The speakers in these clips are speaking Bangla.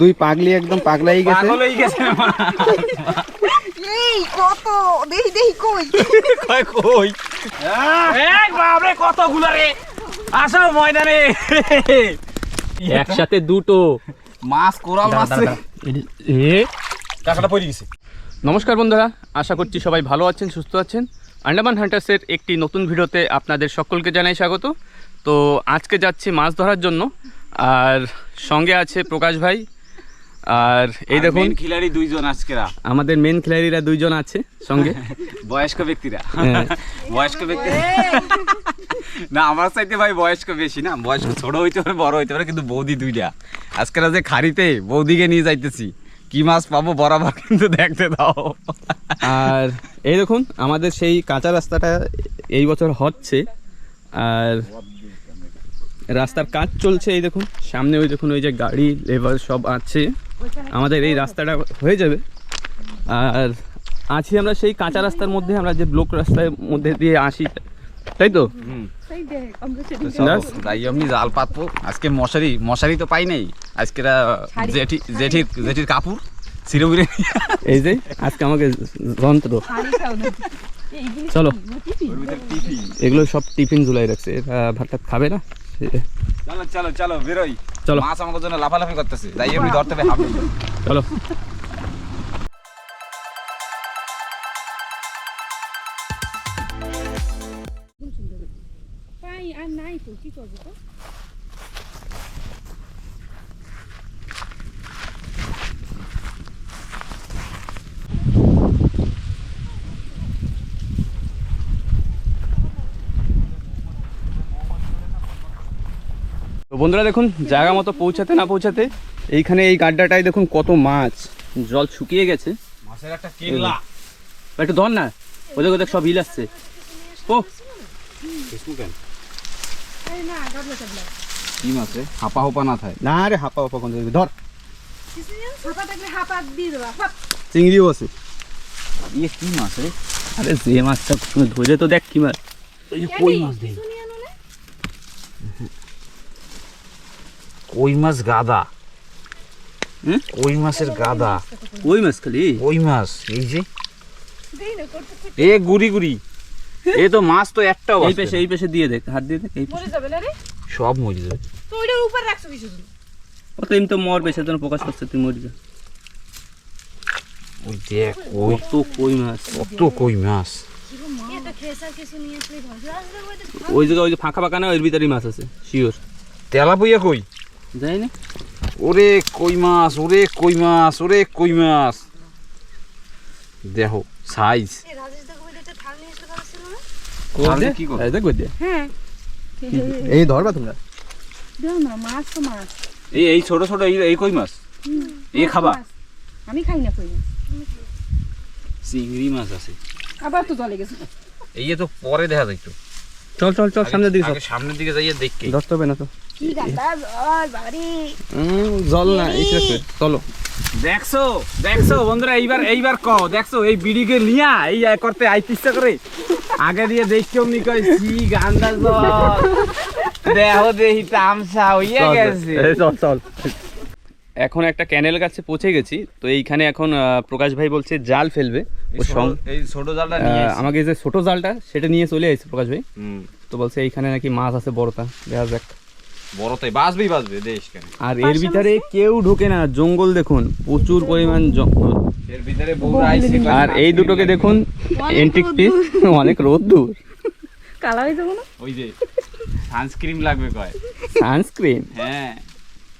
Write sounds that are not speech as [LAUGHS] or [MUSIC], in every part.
দুই পাগলি একদম পাগলাই গেছে। পাগল হয়ে গেছে। এই কত? দেখি দেখি কই? কয় কই? এক বাপরে কতগুলো রে? আসো ময়দানে। একসাথে দুটো। মাছ কোরাল মাছ। এ টাকাটা পড়ে গেছে। নমস্কার বন্ধুরা আশা করছি সবাই ভালো আছেন সুস্থ আছেন। আন্ডামান হান্টার্সের একটি নতুন ভিডিওতে আপনাদের সকলকে জানাই স্বাগত। তো আজকে যাচ্ছি মাছ ধরার জন্য। আর সঙ্গে আছে প্রকাশ ভাই। আর এই দেখুন। খিলাড়ি দুইজন আজকেরা। আমাদের মেন খেলাড়িরা দুইজন আছে সঙ্গে। [LAUGHS] বয়স্ক ব্যক্তিরা। হ্যাঁ। বয়স্ক ব্যক্তি না আমার চাইতে ভাই বয়স্ক বেশি না বয়স্ক ছোট হইতে পারে বড় হইতে পারে কিন্তু বৌদি দুইটা। আজকেরা যে খাড়িতে বৌদিকে নিয়ে যাইতেছি কি মাছ পাবো বরাবর কিন্তু দেখতে দাও। আর এই দেখুন আমাদের সেই কাঁচা রাস্তাটা এই বছর হচ্ছে। আর রাস্তার কাজ চলছে এই দেখুন সামনে ওই দেখুন ওই যে গাড়ি লেবার সব আছে। আমাদের এই রাস্তাটা হয়ে যাবে। আর আছি আমরা সেই কাঁচা রাস্তার মধ্যে আমরা যে ব্লক রাস্তার মধ্যে দিয়ে আসি তাই তো? এমনি জাল পাতবো। আজকে মশারি মশারি তো পাই নাই। আজকে জেঠি জেঠির জেঠির কাপড় চিরবিরে এই যে আজকে আমাকে যন্ত্র। চলো। এগুলো সব টিফিন ঝুলাই রাখছে। এরা ভাত খাবে না? চলো চলো চলো বেরোই চলো। মাছ আমাদের জন্য লাফালাফি করতেছে যাই এমনি ধরতে হবে চলো পাই আর নাই তো কি করব তো বন্ধুরা দেখুন জায়গা মতো পৌঁছাতে না পৌঁছাতে এইখানে এই গাড্ডাটায় দেখুন কত মাছ। জল শুকিয়ে গেছে। মাছের একটা ধর না ওদের ওদের সব হিল আসছে। ও না গাবলা কি মাছ রে? হাপা হোপা না থাকে না রে হাপা হাপা কোন ধর। চিংড়িও আছে। ইয়ে কি মাছ রে? আরে যে মাছটা ধরে তো দেখ কি মাছ। কই মাছ দেই কই মাছ গাদা? কই মাছের গাদা। ওই মাছ খালি? কই মাছ এই যে। এ গুড়ি গুড়ি। এ তো মাছ তো একটাও এই পেশে এই পেশে দিয়ে দেখ হাত দিয়ে দেখ এই মরে যাবে না রে? সব মরে যাবে। তো ওইটার উপর রাখছো কি শুধু? ও তো এমনি তো মর বেশি জন্য প্রকাশ করছে তুই মরি যা ওই দেখ ওই কত কই মাছ। কত কই মাছ। কিছু ওই জায়গায় ওই যে ফাঁকা ফাঁকা না ওর ভিতরেই মাছ আছে শিওর তেলা বইয়া কই? যাই না। ওরে কই মাছ ওরে কই মাছ ওরে কই মাছ। দেখো সাইজ এই হ্যাঁ। এই ধরবা তোমরা। দাও না মাছ তো মাছ। এই এই ছোট ছোট এই এই কই মাছ? এই খাবা। আমি খাই না কই চিংড়ি মাছ আছে। আবার তো জলে গেছে। এই তো পরে দেখা যাইতো চল চল চল সামনে দিকে সামনের দিকে যাইয়ে দেখকে। ধরতে হবে না তো। কি গাদা জল বাড়ি। জল না এই চলো। দেখছ দেখছ বন্ধুরা এইবার এইবার কও দেখছ এই বিড়িকে লিয়া এই এক করতে আইতিস করে? আগে দিয়ে দেখছ নি কই সি গান্দা জল দেহ দেহি তামসা হইয়া গেছে। চল চল। এখন একটা ক্যানেল কাছে পৌঁছে গেছি তো এইখানে এখন প্রকাশ ভাই বলছে জাল ফেলবে। এই ছোট জালটা আমাকে যে ছোট জালটা সেটা নিয়ে চলে আসছে প্রকাশ ভাই। তো বলছে এইখানে নাকি মাছ আছে বড়টা। দেখা যাক। বড়টাই বাজবেই বাজবে দেশ কেন আর এর ভিতরে কেউ ঢোকে না জঙ্গল দেখুন প্রচুর পরিমাণ জঙ্গল এর ভিতরে আর এই দুটোকে দেখুন এন্টিক পিস অনেক রোদ দূর। কালা হয়ে যাব না ওই যে সানস্ক্রিন লাগবে কয়। সানস্ক্রিন হ্যাঁ।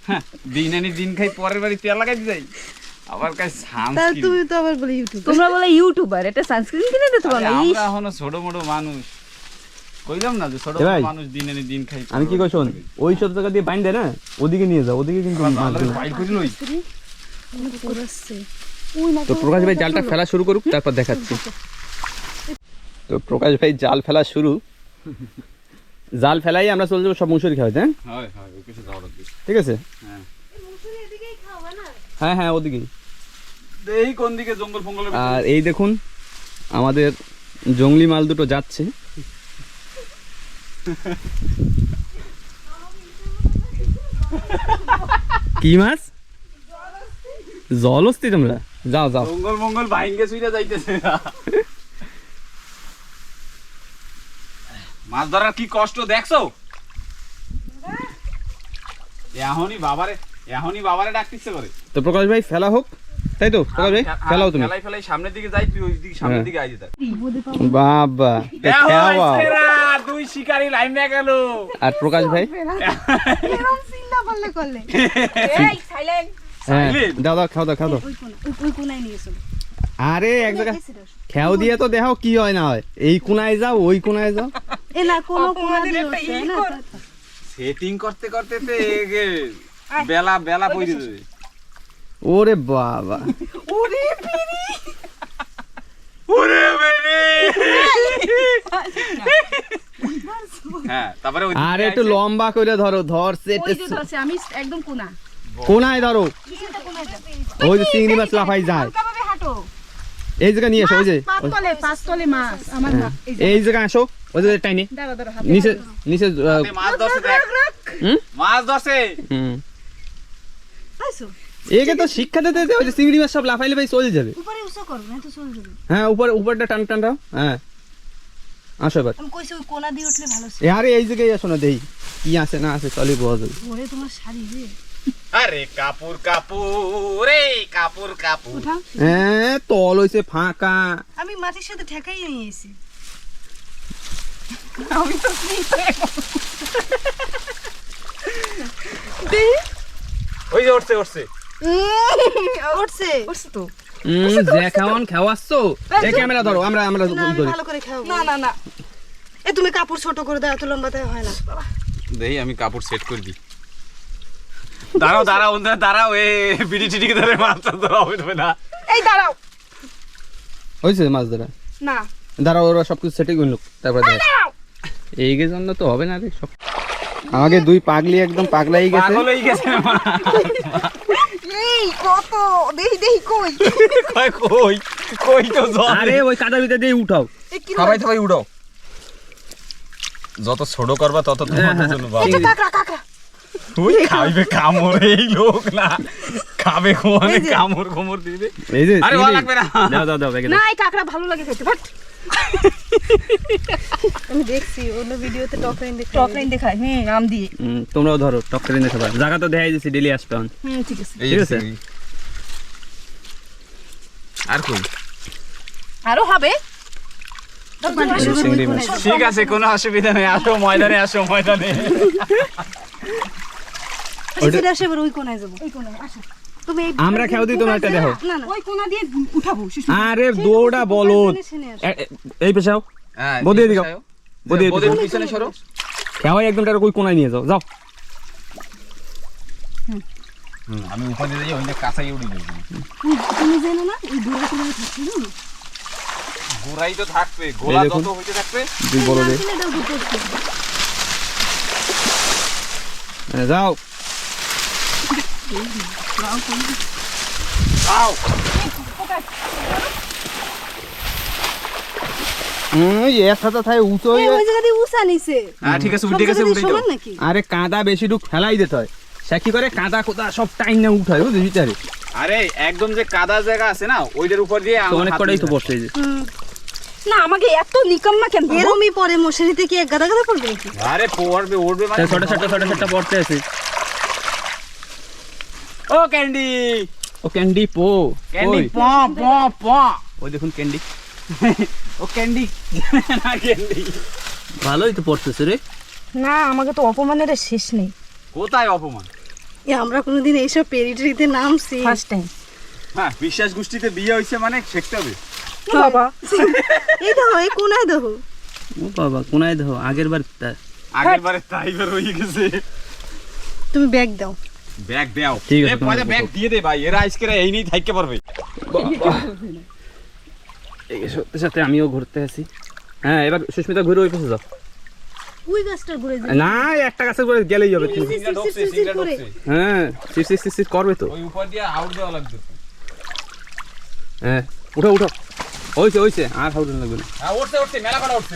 হ্যাঁ, দিন আনি দিন খাই পরের বাড়ি তেল লাগাইতে যাই। আবার কাজ সানস্ক্রিন তুমি তো আবার বলে ইউটিউব তোমরা বলে ইউটিউবার এটা সানস্ক্রিন কিনে দিতে আরে আমরা এখনও ছোট মোটো মানুষ। কইলাম না যে ছোট মানুষ দিন আনি দিন খাই আমি কি কই শোন ওই সব জায়গা দিয়ে বাইন দেয় না ওদিকে নিয়ে যাও ওদিকে কিন্তু বাইর করে লই। তো প্রকাশ ভাই জালটা ফেলা শুরু করুক তারপর দেখাচ্ছি। তো। প্রকাশ ভাই জাল ফেলা শুরু। জাল ফেলাই আমরা চলে যাব সব মুসুরি খাওয়াতে হ্যাঁ? ঠিক আছে? হ্যাঁ। হ্যাঁ হ্যাঁ ওদিকেই। দেই কোন দিকে জঙ্গল ফঙ্গলের আর এই দেখুন আমাদের জঙ্গলি মাল দুটো যাচ্ছে। কি মাছ? জল হস্তি তোমরা? যাও যাও। মঙ্গল মঙ্গল ভাইঙ্গে সুইরা যাইতেছে। মাছ ধরার কি কষ্ট দেখছ? এখনই বাবারে এখনই বাবারে ডাকতিছে করে। তো প্রকাশ ভাই ফেলা হোক। তাই তো? ভাই ফেলাও তুমি। ফেলাই ফেলাই সামনের দিকে যাই তুই ওই দিকে সামনের হ্যাঁ। দিকে আই যেতে। বাবা তা দেখো খেয়াও দুই শিকারি লাইনে গেল। আর প্রকাশ ভাই? এরকম চিন্তা করলে করলে। এই সাইলেন্ট হ্যাঁ দাও দাও খাও দাও খাও দাও। ওই কোনা ওই- ওই কোনায় নিয়ে চলো আরে এক জায়গায় খেয়াও দিয়ে তো দেখাও কি হয় না হয়। এই কোনায় যাও ওই কোনায় যাও। এ না কোনো কোনা দিয়ে। সেটিং করতে করতে বেলা বেলা পড়ে যাবে। ওরে বাবা। ওরে ওরে বেরে হ্যাঁ তারপরে আরে একটু লম্বা করে ধরো যে ধরছে আমি একদম কোনা। কোনায় ধরো? ওই যে চিংড়ি মাছ লাফাই যায়। এই জায়গা নিয়ে এসো ওই যে মাছ এই জায়গায় আসো ওই যে টাইনে দাঁড়া দাঁড়া হাতে নিচে নিচে মাছ ধরছে হুম? মাছ ধরছে। হুম। একে তো শিক্ষা দিতে ওই যে চিংড়ি মাছ সব লাফাই লাফাই চলে যাবে। উপরে করো না তো চলে যাবে? হ্যাঁ উপরে উপরটা টান টান দাও হ্যাঁ। আসো এবার। আমি কইছি ওই কোনা দিয়ে উঠলে ভালো ছিল। আরে এই জায়গায় আসো না দেই। কি আছে না আছে চলে বোঝা যাবে। ওরে তোমার শাড়ি রে আরে কাপুর কাপুর রে কাপুর কাপুর হ্যাঁ তল হইছে ফাঁকা। আমি মাটির সাথে ঠেকাই নিয়ে এসেছি। আমি তো ওই যে উঠছে উঠছে। উঠছে। উঠছে তো। যে খাওয়ান খাওয়াচ্ছো? এই ক্যামেরা ধরো আমরা আমরা না, আমি ধরি। ভালো করে খাও। না না না। এ তুমি কাপড় ছোট করে দাও এত হয় না। আমি কাপড় সেট করে দিই। দাঁড়াও দাঁড়াও অন্ধা দাঁড়াও এ বিড়ি টিটি ধরে মাছটা ধরা হবে না। এই দাঁড়াও। হয়েছে মাছ ধরা? না। দাঁড়াও ওরা সব কিছু সেটিং করল তারপরে দাঁড়াও। এই জন্য তো হবে না রে সব আমাকে দুই পাগলি একদম পাগলাই গেছে। পাগল হয়ে গেছে [LAUGHS] এই কত? দেহি দেহি কই? কই কই? কই তো জল? আরে ওই কাদা ভিতরে দিয়ে উঠাও। সবাই সবাই উড়ো যত ছোট করবা তত তোমাদের জন্য ভালো। চিংড়ি। কাকড়া কাকড়া তুই খাইবে কামড় এই লোক না। খাবে কোনে কামড় কোমর দিবে আরে ভালো লাগবে না। দাও দাও দাও না এই কাকড়া ভালো লাগে খেতে আমি দেখছি অন্য ভিডিওতে টপ লাইন দেখে টক লাইন দেখায় হুম আম দিয়ে। হুম, তোমরাও ধরো টক করে নিতে জায়গা তো দেখাই দিচ্ছি ডেলি আসবে হুম ঠিক আছে। ঠিক আছে? আছে। আর কোন? আরও হবে। ঠিক আছে কোনো অসুবিধা নেই। আসো ময়দানে আসো ময়দানে। ওই কোনায় যাব। ওই কোনায় আসো। তুমি আমরা খেয়াও দিই তোমার একটা দেখো। ওই কোনা দিয়ে উঠাবো আরে দৌড়া বলো এই পেছাও হ্যাঁ বদে দিও। বদে বদে দিও। পিছনে সরো। খেয়াই একদম তার ওই কোনায় নিয়ে যাও। যাও। হুম, আমি উপরে দিয়ে যাই ওই যে কাঁচাই উড়ি তুমি জানো না এই দূরে কোনায় থাকছি না গোড়াই তো থাকবে গোলা যত হইতে থাকবে। দুই বড়দের কিনে দাও দুটো হ্যাঁ, যাও। আরে কাদা বেশি ডুক ফেলাই দিতে হয় সে কি করে? কাদা কোদা সব টাইম না উঠায় বুঝলি আরে একদম যে কাদা জায়গা আছে না ওইটার উপর দিয়ে অনেক কটাই তো যে। না আমাকে এত নিকাম্মা কেন? বলো? এরমই পরে মশারিতে কি এক গাদা গাদা পড়বে নাকি? আরে পড়বে উঠবে মানে ছোট ছোট ছোট ছোট পড়তে আছে। ও ক্যান্ডি। ও ক্যান্ডি পো। ক্যান্ডি প প প। ওই দেখুন ক্যান্ডি। [LAUGHS] ও ক্যান্ডি। না ক্যান্ডি। ভালোই তো পড়তেছে রে। না আমাকে তো অপমানের শেষ নেই। কোথায় অপমান? এ আমরা কোনোদিন এইসব পেরিটরিতে নামছি। ফার্স্ট টাইম হ্যাঁ বিশ্বাস গোষ্ঠীতে বিয়ে হয়েছে মানে শিখতে হবে। বাবা। এই দেখো এই কোনায় দেখো। ও বাবা কোনায় দেখো আগের বার তা- আগের বারে তাই বের হয়ে গেছে। তুমি ব্যাগ দাও। ব্যাগ দাও। ঠিক আছে, এ তোমার ব্যাগ দিয়ে দে ভাই এরা আজকে এই নেই থাকতে পারবে। এই সত্যি সাথে আমিও ঘুরতে আছি হ্যাঁ এবার সুস্মিতা ঘুরে ওই পাশে যাও। ওই গাছটা ঘুরে যাও না একটা কাছে করে গেলেই হবে তুমি। হ্যাঁ সিট করবে তো। ওই উপর দিয়ে আউট দেওয়া লাগবে। হ্যাঁ উঠো উঠো। হয়েছে হয়েছে আর লাগবে না। হ্যাঁ উঠছে উঠছে মেলা কটা উঠছে।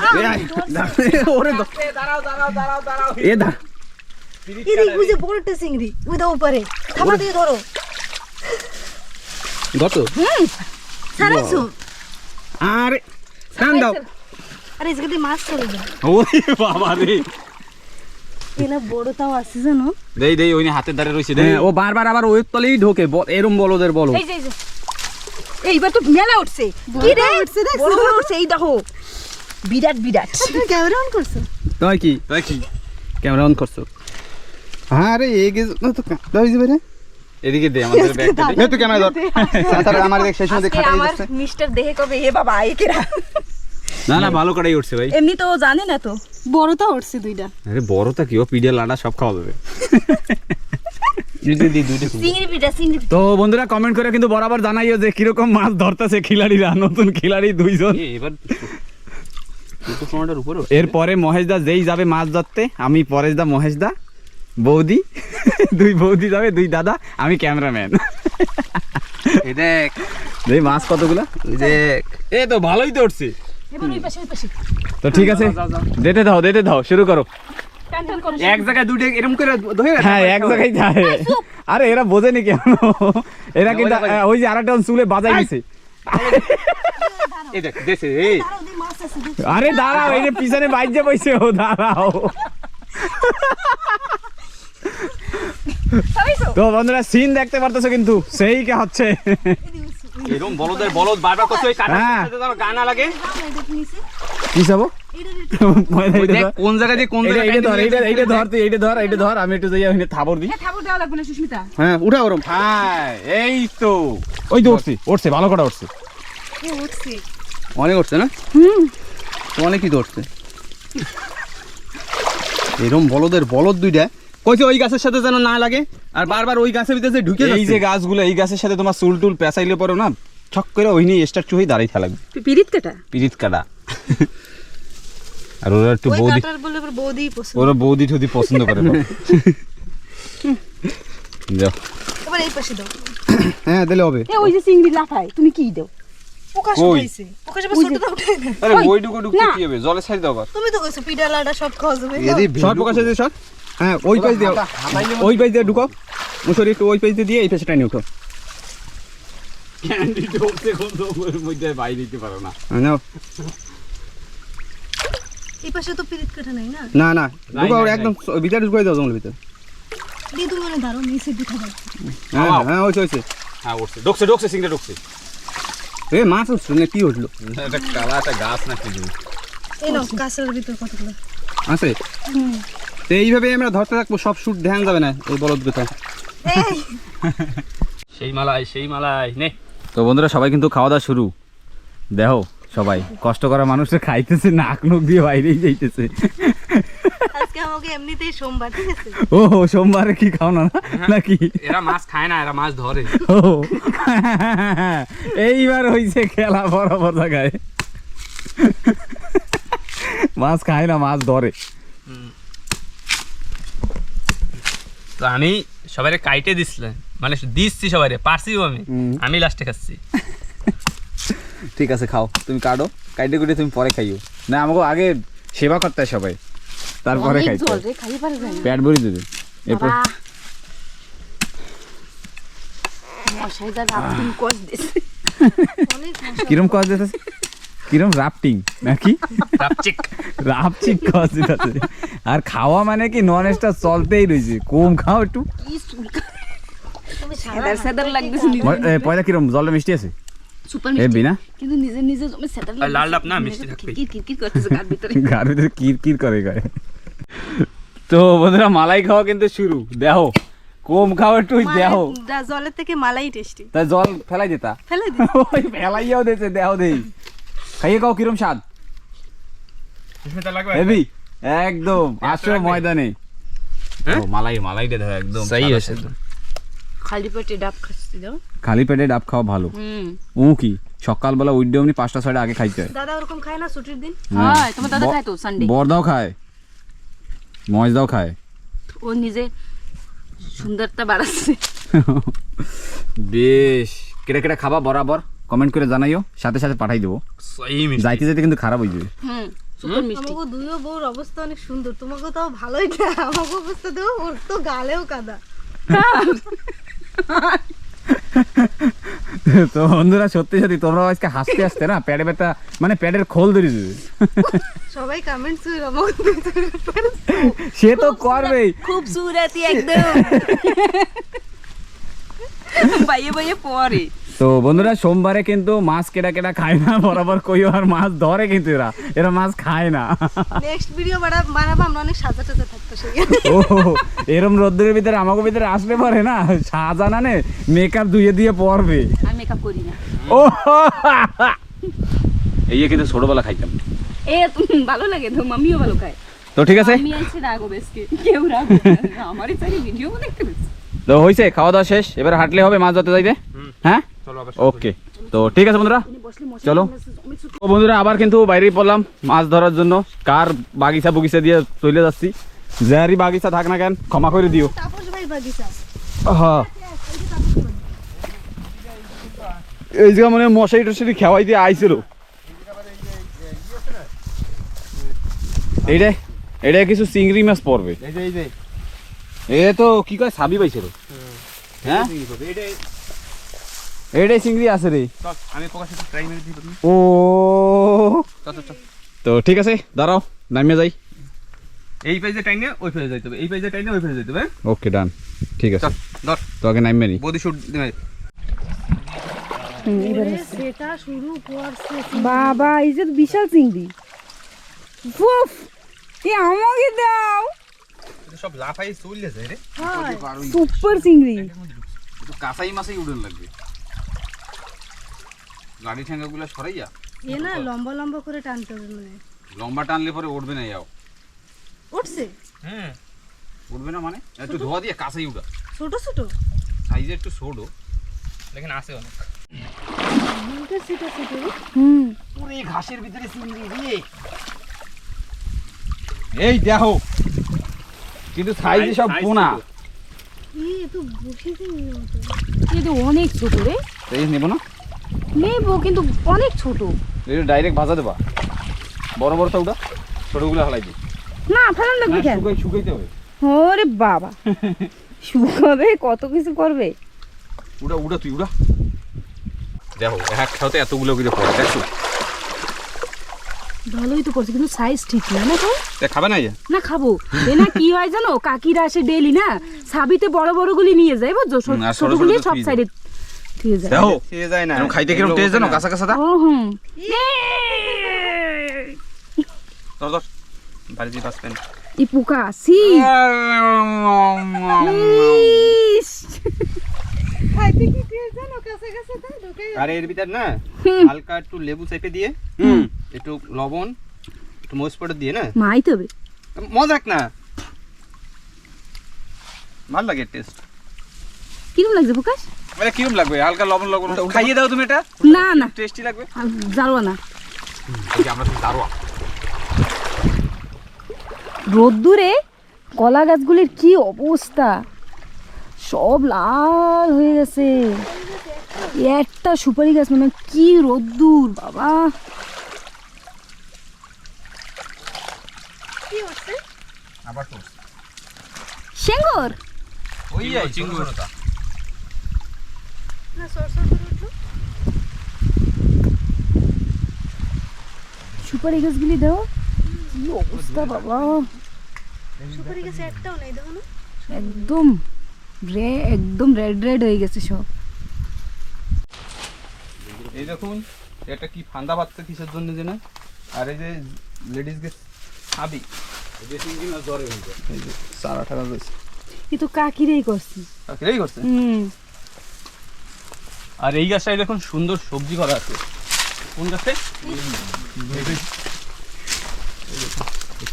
এ ওরে দাঁড়াও দাঁড়াও দাঁড়াও দাঁড়াও এ দা এই দেখ বড়টা চিংড়ি ওই উপরে। থামা দিয়ে ধরো। গত? ছাড়াইছো আরে টান দাও। আরে এদিকে দিয়ে মাছ চলে যায় ওরে বাবা রে। এলা বড় আছে জানো? দেই দেই ওই হাতের ধারে রইছে দেই। হ্যাঁ, ও বারবার আবার ওই তলেই ঢোকে এরম বলদের বলো। এই যে এই এইবার তো মেলা উঠছে। কি রে? উঠছে বড় এই দেখো। বিরাট বিরাট। ক্যামেরা অন করছ? তাই কি? তাই কি? ক্যামেরা অন করছ? আরে এই তো কাটা হয়ে রে এদিকে দে আমাদের ব্যাগটা দে এই ক্যামেরা ধর। তাছাড়া আমার দেখ সেই সময় আজকে খাটা মিস্টার দেহে কবে এ বাবা একেরা না না ভালো করেই উঠছে ভাই। এমনি তো জানে না তো। বড়টা উঠছে দুইটা। আরে বড়টা কি? ও পিডিয়া লাডা সব খাওয়া যাবে দুইটা দি দুইটা চিংড়ি পিঠা চিংড়ি তো বন্ধুরা কমেন্ট করে কিন্তু বরাবর জানাইও যে কীরকম মাছ ধরতেছে খিলাড়িরা নতুন খিলাড়ি দুইজন। এবার এরপরে মহেশ দা যেই যাবে মাছ ধরতে আমি পরেশ দা মহেশ দা বৌদি? দুই বৌদি যাবে দুই দাদা আমি ক্যামেরাম্যান। এই দেখ। এই মাছ কতগুলো? দেখ। এ তো ভালোই তো উঠছে এবার ওই পাশে ওই পাশে। তো ঠিক আছে দিতে দাও দিতে দাও শুরু করো। এক জায়গায় দুটো এরকম করে ধরে হ্যাঁ এক জায়গায় যায়। আরে এরা বোঝেনি কেন? এরা কিন্তু ওই যে আরেকটা চুলে বাজাই দিছে। আরে দাঁড়াও এই যে পিছনে বাইক যে বইছে ও দাঁড়াও। তো বন্ধুরা সিন দেখতে পারতেছো কিন্তু সেই কে হচ্ছে। এরকম বলদের বলদ বারবার করছে ওই কাটা হ্যাঁ। তো গানা লাগে। কি যাব এটা ওই দেখ কোন জায়গা দিয়ে কোন এইটা এইটা ধর এইটা এইটা ধর তুই এইটা ধর এইটা ধর আমি একটু যাই ওখানে থাবর দিই। থাবো দেওয়া লাগবে না সুস্মিতা। হ্যাঁ উঠা ওরম। হ্যাঁ এই তো। ওই তো উঠছি উঠছে ভালো করে উঠছে। অনেক উঠছে না? অনেকই ধরছে এরম বলদের বলদ দুইটা। কইছে ওই গাছের সাথে যেন না লাগে? আর বারবার ওই গাছের ভিতরে ঢুকে এই যে গাছগুলো এই গাছের সাথে তোমার চুল টুল পেঁচাইলে পরে না ছক করে ওই নিয়ে স্টার চুই দাঁড়াই থাকবে পিরিত কাটা? পিরিত কাটা। আর ওরা একটু বৌদি বৌদি পছন্দ ওরা বৌদি ঠুদি পছন্দ করে যাও। এবার এই পাশে দাও। হ্যাঁ দিলে হবে। এ ওই যে চিংড়ি লাফায় তুমি কি দাও? পোকা শুকাইছে পোকা সব ছোট দাও আরে ওইটুকু ঢুকতে কি হবে? জলে ছাড়ি দাও আবার। তুমি তো কইছো পিঠা সব খাওয়া যাবে। শর্ট প্রকাশে যে শর্ট। হ্যাঁ ওই পেজ দিয়ে ওই পেজ দিয়ে ঢুকো। মুসরি একটু ওই পেজ দিয়ে দিয়ে এই পেজটা নিয়ে উঠো। ক্যান্ডি ঢুকতে মধ্যে বাইরে দিতে পারো না। হ্যাঁ, এই পাশে তো পিরিত কাটা নাই না? না না নাই। একদম ভিতরে ঢুকাই দাও জঙ্গলের ভিতরে। দিয়ে তুমি মানে দাঁড়ো নিচে পিঠা দাও হ্যাঁ হ্যাঁ ওইছে ওইছে হ্যাঁ উঠছে। ঢুকছে ঢুকছে সিংটা ঢুকছে। এ মাছ উঠছে না কি উঠল? এটা কালা একটা গাছ না কি? এই নাও কাঁচড়ার ভিতর কতগুলো? আছে? তো এইভাবে আমরা ধরতে থাকব সব শুট ধ্যান যাবে না এই বলদগুলো [LAUGHS] সেই মালাই সেই মালাই নে। তো বন্ধুরা সবাই কিন্তু খাওয়া দাওয়া শুরু। দেখো সবাই কষ্ট করা মানুষটা খাইতেছে নাক নুক দিয়ে বাইরেই যাইতেছে। আজকে আমাকে এমনিতেই সোমবার ঠিক আছে? ও সোমবারে কি খাও না নাকি? এরা মাছ খায় না এরা মাছ ধরে। ও এইবার হইছে খেলা বড় বড় জায়গায়। মাছ খায় না মাছ ধরে। তো আমি সবাই কাইটে দিছিলাম মানে দিচ্ছি সবাই পারছিও আমি। আমি লাস্টে খাচ্ছি। [LAUGHS] ঠিক আছে খাও। তুমি কাটো। কাইটে কুটে তুমি পরে খাইও। না আমাকে আগে সেবা করতে হয় সবাই। তারপরে খাইতে খাই পেট ভরি দেবে এরপর [LAUGHS] কিরম কজ দিতেছে? কিরম রাফটিং নাকি? রাপচিক। রাপচিক কজ দিতেছে আর খাওয়া মানে কি নন স্টার চলতেই রয়েছে। কম খাও একটু। পয়লা কিরম? জলটা মিষ্টি আছে? সুপার মিষ্টি। বিনা কিন্তু নিজে নিজে তুমি সেটার লাল ডাব না, মিষ্টি থাকবেই। কি কি কি করতেছে কার ভিতরে। গার ভিতরে [LAUGHS] কির কির করে তো বন্ধুরা মালাই খাওয়া কিন্তু শুরু। দেখো কম খাও একটু দেখো। মায়ের জলের থেকে মালাই টেস্টি তাই জল ফেলাই দিতা ফেলে দি। ফেলাইয়াও দিয়েছে দেহ দেই। খাইয়ে খাও কিরম স্বাদ? হেভি একদম আসো ময়দানে। হ্যাঁ? মালাই মালাই দে একদম সেই আছে খালি পেটে ডাব খাচ্ছি দাও খালি পেটে ডাব খাওয়া ভালো। হুম। ও কি সকালবেলা উইড অমনি পাঁচটা ছয়টা আগে খাইতে হয়। দাদা ওরকম খায় না ছুটির দিন? হ্যাঁ। তোমার দাদা খায় তো সানডে বরদাও খায় মজদাও খায়। ও নিজে সুন্দরতা বাড়াচ্ছে। [LAUGHS] বেশ কেটে কেটে খাবা বরাবর? কমেন্ট করে জানাইও সাথে সাথে পাঠাই দেবো। যাইতে যাইতে কিন্তু খারাপ হয়ে যাবে। আমাকে দুইও বউর অবস্থা অনেক সুন্দর। তোমাকে তাও ভালোই না আমাকে অবস্থা দেবো ওর তো গালেও কাদা। [LAUGHS] তো বন্ধুরা সত্যি সত্যি তোমরা আজকে হাসতে হাসতে না প্যাডে ব্যথা মানে প্যাডের খোল ধরে দিবে [LAUGHS] সবাই কমেন্টস সে তো করবেই। খুবসুরতি একদম। [LAUGHS] বাইয়ে বাইয়ে পরে। তো বন্ধুরা সোমবারে কিন্তু মাছ কেটা কেটা খায় না বরাবর কই আর মাছ ধরে কিন্তু এরা। এরা মাছ খায় না। নেক্সট ভিডিও বানাবো আমরা অনেক সাজা টাজা থাকতো সেই। ও এরম রোদ্রের ভিতরে আমাকে ভিতরে আসলে পারে না? সাজা না নে মেকআপ ধুয়ে দিয়ে পরবে আমি মেকআপ করি না। ও এই কিন্তু ছোটবেলা খাইতাম। এ তুমি ভালো লাগে তো মামিও ভালো খায়। তো ঠিক আছে? আমি আইছি রাগো বেশকে কেউ রাগো আমারই চাই ভিডিও দেখতে তো হয়েছে খাওয়া দাওয়া শেষ এবার হাঁটলে হবে মাছ ধরতে যাইতে হ্যাঁ? ওকে তো ঠিক আছে বন্ধুরা চলো। তো বন্ধুরা আবার কিন্তু বাইরে পড়লাম মাছ ধরার জন্য। কার বাগিচা বগিচা দিয়ে চলে যাচ্ছি। যারই বাগিচা থাক না কেন ক্ষমা করে দিও। হ্যাঁ এই জায়গা মানে মশারি টশারি খেওয়াই দিয়ে আইছিল। এইটা এটা কিছু চিংড়ি মাছ পড়বে। এই যে যে। তো কি কয় সাবি পাইছে রে। হ্যাঁ? এটাই চিংড়ি আছে রে। চল আমি ট্রাই মেরে ও। চল চল চল। তো ঠিক আছে দাঁড়াও নামিয়ে যাই। এই পেজে টাইনে ওই পেজে যাইতে হবে এই পেজে টাইনে ওই পেজে যাইতে হবে ওকে ডান ঠিক আছে। চল ধর। তো আগে নামিয়ে নি। বডি শুট দিবে। সেটা শুরু করছে। বাবা এই যে বিশাল চিংড়ি। উফ এ আমাকে দাও। সব লাফাই চলে যায় রে। সুপার চিংড়ি। কাঁচাই মাছই উড়ন লাগবে। গাড়ি ঠেঙ্গাগুলো সরাইয়া এ না লম্বা লম্বা করে টানতে হবে মানে লম্বা টানলে পরে উঠবে না যাও। উঠছে? হুম। উঠবে না মানে? একটু ধোয়া দিয়ে কাঁচাই উঠা। ছোট ছোট? সাইজে একটু ছোট। লেকিন আছে অনেক। মনটা ছোট ছোট হুম। পুরো এই ঘাসের ভিতরে চিংড়ি দিয়ে। এই দেখো কিন্তু সাইজে সব size পোনা ছোট। ই তো বসে অনেক ছোট রে। এই নেব না? নেব কিন্তু অনেক ছোট। এটা ডাইরেক্ট ভাজা দেবা। বড় বড় তো ওটা ছোটগুলো হালাই দি না ফেলান লাগবে কেন? শুকাই শুকাইতে হবে। ওরে বাবা। শুকাবে কত কিছু করবে? উড়া উড়া তুই উড়া। দেখো এক খাওয়াতে এতগুলো করে পড়ে দেখছ ভালোই তো করছে কিন্তু সাইজ ঠিক না না তো? দেখ খাবে না না খাব। এ না কি হয় জানো? কাকিরা আসে ডেলি না? সাবিতে বড় বড় গুলি নিয়ে যায় বুঝছ? ছোট গুলি সব সাইডে দেখো সে যায় না। এরকম খাইতে কীরকম টেস্ট জানো কাঁচা কাঁচা ও হুম ধর ধর। বাড়ি দিয়ে বাঁচবেন ই পোকা সি খাইতে কি দিয়ে জানো কাছে কাছে দাও ঢোকে আর এর ভিতর না হালকা একটু লেবু চেপে দিয়ে হুম একটু লবণ একটু মরিচ পাউডার দিয়ে না। মাই তবে। মজাক না। ভালো লাগে টেস্ট কিরম লাগছে প্রকাশ? মানে কীরকম লাগবে? হালকা লবণ লবণ খাইয়ে দাও তুমি এটা? না না। টেস্টি লাগবে? না। এই আমরা দারোয়া। রোদ্দুরে কলা গাছগুলির কি অবস্থা? সব লাল হয়ে গেছে। একটা সুপারি গাছ মানে কি রোদ্দুর বাবা। আবার তো শেঙ্গর ওই আই চিঙ্গুর না সর সর করে উঠল। সুপারি গাছগুলি দাও কি অবস্থা বাবা। সুপারি গাছে একটাও নেই দেখো না। একদম রে একদম রেড রেড হয়ে গেছে সব। এই দেখুন এটা কি ফান্দা পাচ্ছে কিসের জন্য যে না আর এই যে লেডিস গে হয়ে যে সারা টাকা রয়েছে। এ তো কাকিরেই করছি। এই করছে? হুম। আর এই গাছটায় দেখুন সুন্দর সবজি করা আছে। কোন গাছে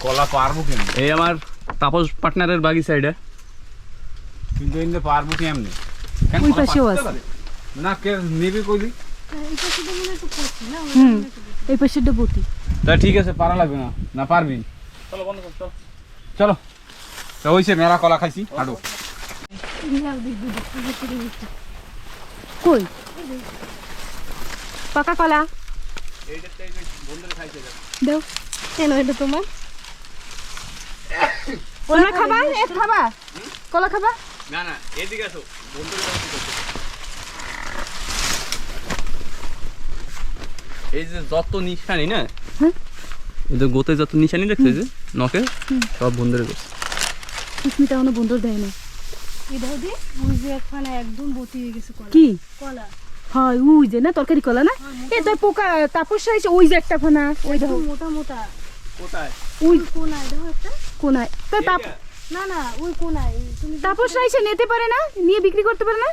কলা পারব কেমনি? এই আমার তাপস পার্টনারের বাগিচা সাইডে কিন্তু এমনি পারব কেমনি? কেন ওই পাশেও আছে। পারে? না কে নেবে কইলি? মনে হুম এই পাশেরটা বতি তা ঠিক আছে পারা লাগবে না। না পারবি? চলো বন্ধ কর চল। চলো। তো হইছে মেলা কলা খাইছি হাঁটো। কই? পাকা কলা? দাও। কেন এটা তোমার? তোমরা খাবা? এক খাবা? কলা খাবা? না না এদিকে আসো। বন্ধুর এই যে যত নিশানি না? হ্যাঁ। এই যে গোতে যত নিশানি দেখছ যে নখে সব বন্ধুরে গেছে সুস্মিতা এখনও বন্ধুর দেয় না এই ওই যে একখানা একদম বতি হয়ে গেছে কলা। কি? কলা। হয় ওই যে না তরকারি কলা না? এ তোর পোকা তাপস ওই যে একটা ফানা ওই দেখো মোটা মোটা। কোথায়? ওই কোনায় দেখো একটা। কোনায়। তা তাপ না না ওই কোনায়। তুমি তাপস নিতে পারে না? নিয়ে বিক্রি করতে পারে না?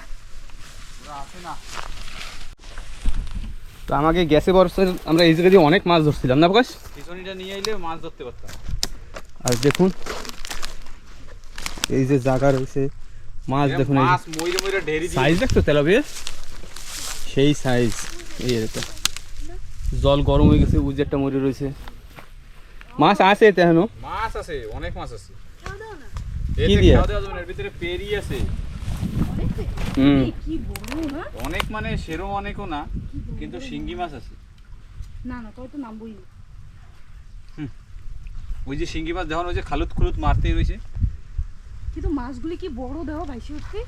তো আমাকে গ্যাসে আমরা এই জায়গা দিয়ে অনেক মাছ ধরছিলাম না প্রকাশ? পিছনিটা নিয়ে এলে মাছ ধরতে পারতাম। আর দেখুন এই যে জায়গা রয়েছে মাছ দেখুন মাছ মইরে মইরে ঢেরি দিয়ে সাইজ দেখছ তেলাপিয়া সেই সাইজ। এই এটা জল গরম হয়ে গেছে উজ একটা মরে রয়েছে। মাছ আছে মাছ আছে অনেক মাছ আছে। কি দিয়ে? খাওয়া দাওয়া যাবে না, এর ভিতরে পেরি আছে। হুম। অনেক মানে সেরম অনেকও না কিন্তু শিঙ্গি মাছ আছে। না না তোর তো নামবই ওই যে শিঙ্গি মাছ যখন ওই যে খালুত খুলুত মারতেই রয়েছে কিন্তু মাছগুলি কি বড় দেওয়া ভাইসি উঠতে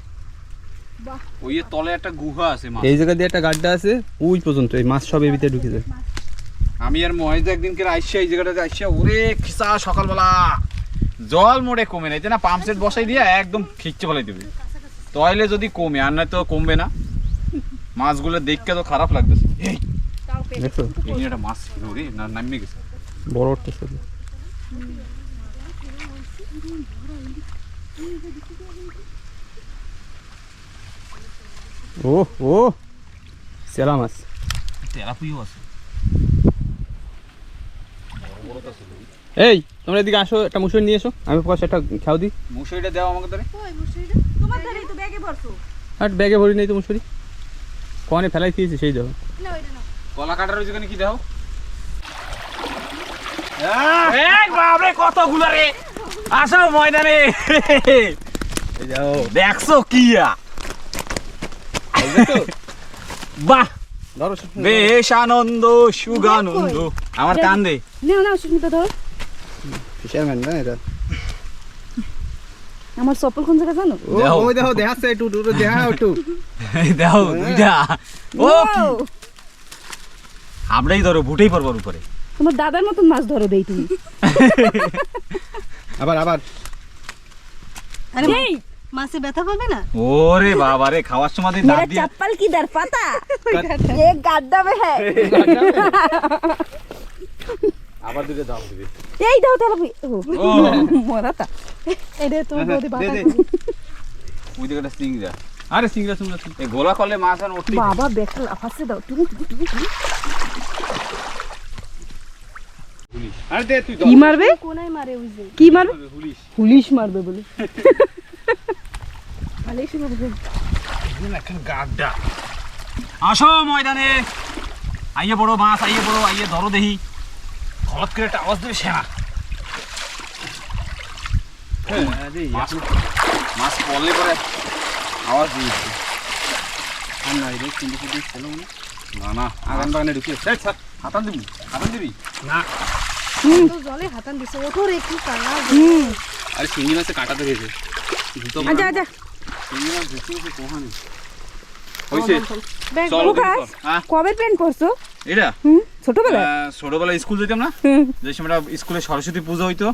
বাহ। ওই তলে একটা গুহা আছে মাছ। এই জায়গা দিয়ে একটা গাড্ডা আছে ওই পর্যন্ত এই মাছ সব এর ভিতরে ঢুকে যায়। আমি আর মহেশ একদিন করে আইসা এই জায়গাটাতে আইসা ওরে খিসা সকালবেলা। জল মোড়ে কমে না এই যে না? পাম্প সেট বসাই দিয়ে একদম খিচ্ছে ফেলাই দেবে। তয়লে যদি কমে আর নয় তো কমবে না। মাছগুলো দেখতে তো খারাপ লাগতেছে। এই একটা মাছ রে না নামিয়ে গেছে। বড় উঠতেছে ও ও সেলা মাছ তেলাপুইও আছে। এই তোমরা এদিকে আসো একটা মুসুরি নিয়ে এসো। আমি প্রকাশ একটা খাও দিই মুসইটা দেওয়া আমাকে ধরে। মুসুরিটা? তোমার ধারেই তো ব্যাগে ভরছো। আর ব্যাগে ভরি নেই তো মুসুরি। কনে ফেলাই দিয়েছি সেই দেখো। না ওইটা না। কলা কাটার ওই জায়গায় কি দাও? কতগুলো রে? আসো ময়দানে। এই যাও দেখছ কি বাহ ধরো বেশ আনন্দ সুগানন্দ। আমার কান দে। না না সুস্মিতা ধরো। ফিশারম্যান না এটা? আমার চপ্পল কোন জায়গায় জানো? দেখো। ওই দেখো দেখাচ্ছে একটু দেখা একটু দাও দুইটা। ও আমরাই ধরো ভুটেই পড়বার উপরে। তোমার দাদার মতন মাছ ধরো দেই তুমি। [LAUGHS] আবার আবার। আরে মাসে ব্যথা না? [LAUGHS] গোলা কলে মাছ আর ওটি বাবা বেকল আফাসে তুমি। কি মারবে? কি মারবে? পুলিশ। পুলিশ। মারবে বলে। [LAUGHS] আসো ময়দানে। আইয়ে বড় মাছ আইয়ে বড় আইয়ে ধরো দেহি হঠাৎ করে একটা আওয়াজ দেবে সেনা। মাছ মাছ পড়লে পরে আওয়াজ দিয়েছে না না আগান বাগানে ঢুকিয়ে হাতান দিবি? হাতান দিবি? না। তো জলে হাতান দিছে ওঠো রে কি হুম। আরে শিঙ্গি মাছে কাটাতে গেছে আচ্ছা আচ্ছা। মাছ গেছে কোহানে। প্রকাশ হ্যাঁ কবে প্যান্ট পরছো এটা আহ, ছোটবেলায় স্কুল যেতাম না? হুম, যে সময়টা স্কুলে সরস্বতী পুজো হইতো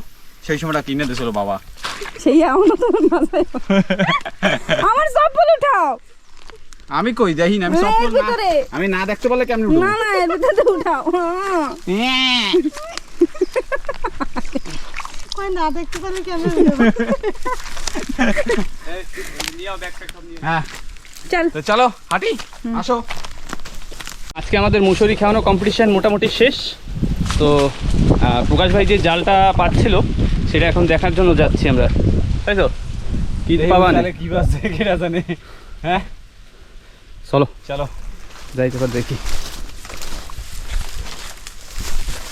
সেই সময়টা কিনে দিয়েছিল বাবা। সেই [LAUGHS] আমার মাথায় আমার চপ্পল উঠাও। আমি কই? দেখি না আমি সব না? ভিতরে। আমি না দেখতে পারলে কেমন উঠবো? না না এর ভিতরে উঠাও। হ্যাঁ। কই না দেখতে পারলে কেমন হ্যাঁ। চল। তো চলো হাঁটি আসো। আজকে আমাদের মুসুরি খাওয়ানো কম্পিটিশন মোটামুটি শেষ। তো প্রকাশ ভাই যে জালটা পাচ্ছিল সেটা এখন দেখার জন্য যাচ্ছি আমরা। তাই তো? কি পাবা না? কি বাজছে কেরা জানে। হ্যাঁ? চলো। চলো। যাই তো দেখি।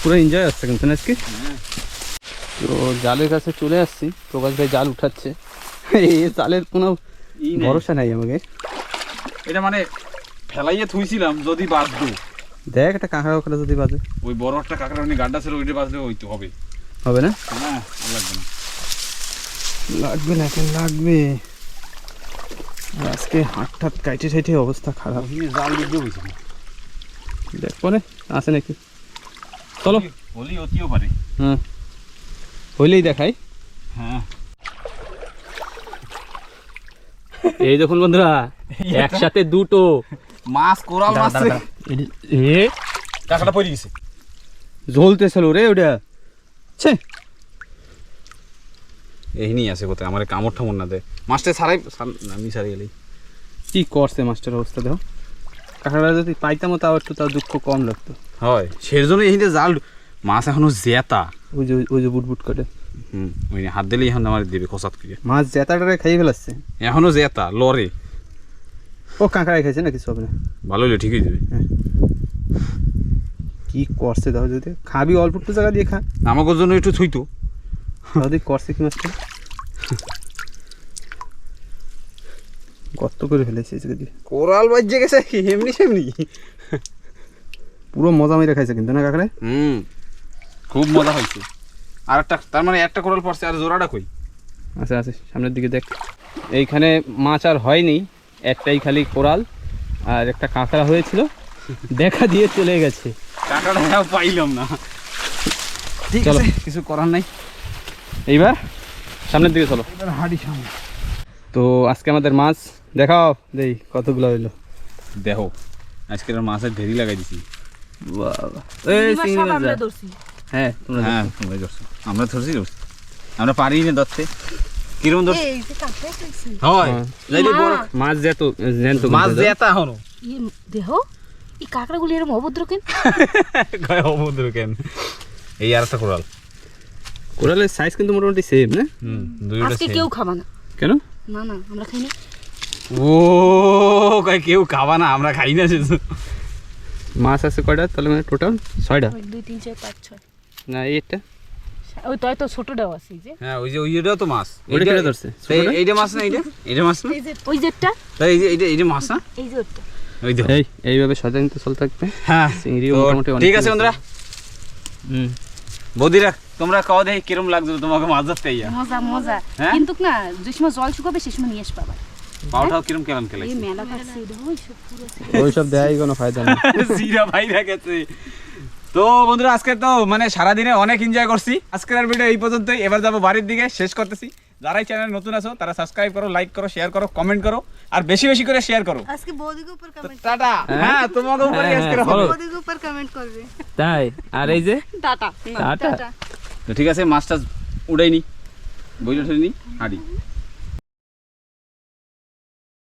পুরো এনজয় হচ্ছে কিন্তু আজকে তো জালের কাছে চলে আসছি। প্রকাশ ভাই জাল উঠাচ্ছে। এই জালের কোনো ভরসা নাই আমাকে। এটা মানে ফেলাইয়ে থুইছিলাম যদি বাঁচবো দেখ একটা কাঁকড়া ওখানে যদি বাজে। ওই বড় একটা কাঁকড়া মানে গাড্ডা ছিল ওইটা বাজলে হইতো হবে। হবে না? হ্যাঁ লাগবে না। লাগবে না কেন? লাগবে। আজকে হাট ঠাট কাইটে ঠাইটে অবস্থা খারাপ। দেখ পরে? আছে নাকি? চলো। বলি অতিও পারে। হ্যাঁ। হইলেই দেখাই। হ্যাঁ। এই দেখুন বন্ধুরা একসাথে দুটো। মাছ কোরাল মাছ। এ টাকাটা পড়ে গেছে। জ্বলতেছিল রে ওটা। ছে। এই নিয়ে আছে কোথায়? আমার কামড় ঠামড় না দে। মাছটা ছাড়াই ছাড়- আমি ছাড়াই গেলেই। কি করছে মাস্টার অবস্থা দেখো? কাঁকড়া যদি পাইতামও তাও একটু তাও দুঃখ কম লাগতো। হয় সেই জন্য এই যে জাল মাছ এখনও জেতা। ওই যে ওই যে বুট বুট করে। হুম ওই হাত দিলেই এখন আমার দেবে খসাত করে। মাছ জেতাটারে খাইয়ে ফেলাচ্ছে? এখনও জেতা লরে ও কাঁকড়াই খাইছে না কিছু হবে না? ভালো হলে ঠিকই দেবে কি করছে দেখো যদি। খাবি অল্প একটু জায়গা দিয়ে খা। আমাকে জন্য একটু থুইতো। তাহলে করছে কি মাছটা [LAUGHS] গর্ত করে ফেলেছে জায়গা দিয়ে। কোরাল বাজে গেছে কি? এমনি সেমনি? পুরো মজা মেরে খাইছে কিন্তু না কাঁকড়ায় হুম খুব মজা হয়েছে। আর একটা তার মানে একটা কোরাল পড়ছে আর জোড়াটা কই? আচ্ছা আছে সামনের দিকে দেখ। এইখানে মাছ আর হয়নি একটাই খালি কোরাল আর একটা কাঁকড়া হয়েছিল। দেখা দিয়ে চলে গেছে। টাকাটা পাইলাম না। ঠিক আছে কিছু করার নাই। এইবার সামনের দিকে চলো। হাড়ি সামনে। তো আজকে আমাদের মাছ দেখাও দেই কতগুলো হইল। দেখো আজকের আর মাছের ঢেরি লাগাই দিছি। এই চিংড়ি মাছ আমরা ধরছি। হ্যাঁ তোমরা হ্যাঁ দেখো। ধরছো। আমরা ধরছি ধরছি আমরা পারি না ধরতে। কিরম খাইছি হয়। বড়। মাছ যেত জ্যান্ত মাছ কিন্তু জেতা হনো দেহ এই কাঁকড়াগুলি এরকম অভদ্র কেন? [LAUGHS] কয় অবুদ্র কেন? এই আর একটা কোরাল। কোরালের সাইজ কিন্তু মোটামুটি সেম না? হুম দুইটা আজকে কেউ খাবা না। কেন? না না আমরা খাই না। ও কয় কেউ খাবা না আমরা খাই না শুধু মাছ আছে কয়টা? তাহলে মানে টোটাল ছয়টা? দুই তিন চার পাঁচ ছয়। না এইটা ওই তো ছোটটাও আছে যে। হ্যাঁ ওই যে ওইটাও তো মাছ। ওইটা কেটে ধরছে এইটা মাছ না এইটা? এইটা মাছ না? ওই যেটা? তাই এই যে এইটা এইটা মাছ না? এই যে ওটা ওই দেখো এই এইভাবে চল থাকবে। হ্যাঁ। মোটামুটি ঠিক আছে। বন্ধুরা। হুম। বৌদিরা তোমরা কাও দেখি কিরম লাগছে তোমাকে মাছ ধরতে মজা মজা। হ্যাঁ? কিন্তু না যে সময় জল শুকাবে সে সময় নিয়ে আসবা আবার। পাউটাও কিরম কেমন খেলে? এই মেলা ওই সব পুরো ওইসব দেয় কোনো ফায়দা নেই। [LAUGHS] সিরা ভাই গেছে তো বন্ধুরা আজকে তো মানে সারাদিনে অনেক এনজয় করছি। আজকের আর ভিডিও এই পর্যন্তই। এবার যাব বাড়ির দিকে শেষ করতেছি। যারাই চ্যানেল নতুন আছো তারা সাবস্ক্রাইব করো লাইক করো শেয়ার করো কমেন্ট করো আর বেশি বেশি করে শেয়ার করো। আজকে বৌদিকে উপর কমেন্ট টাটা। হ্যাঁ? তোমাকে উপরে হ্যাঁ, আজকে হ্যাঁ, বৌদিকে উপর কমেন্ট করবে। তাই? আর এই যে? টাটা। টাটা। তো ঠিক আছে মাছটা উড়াই নি বইটা ঠেলে নি হাঁড়ি।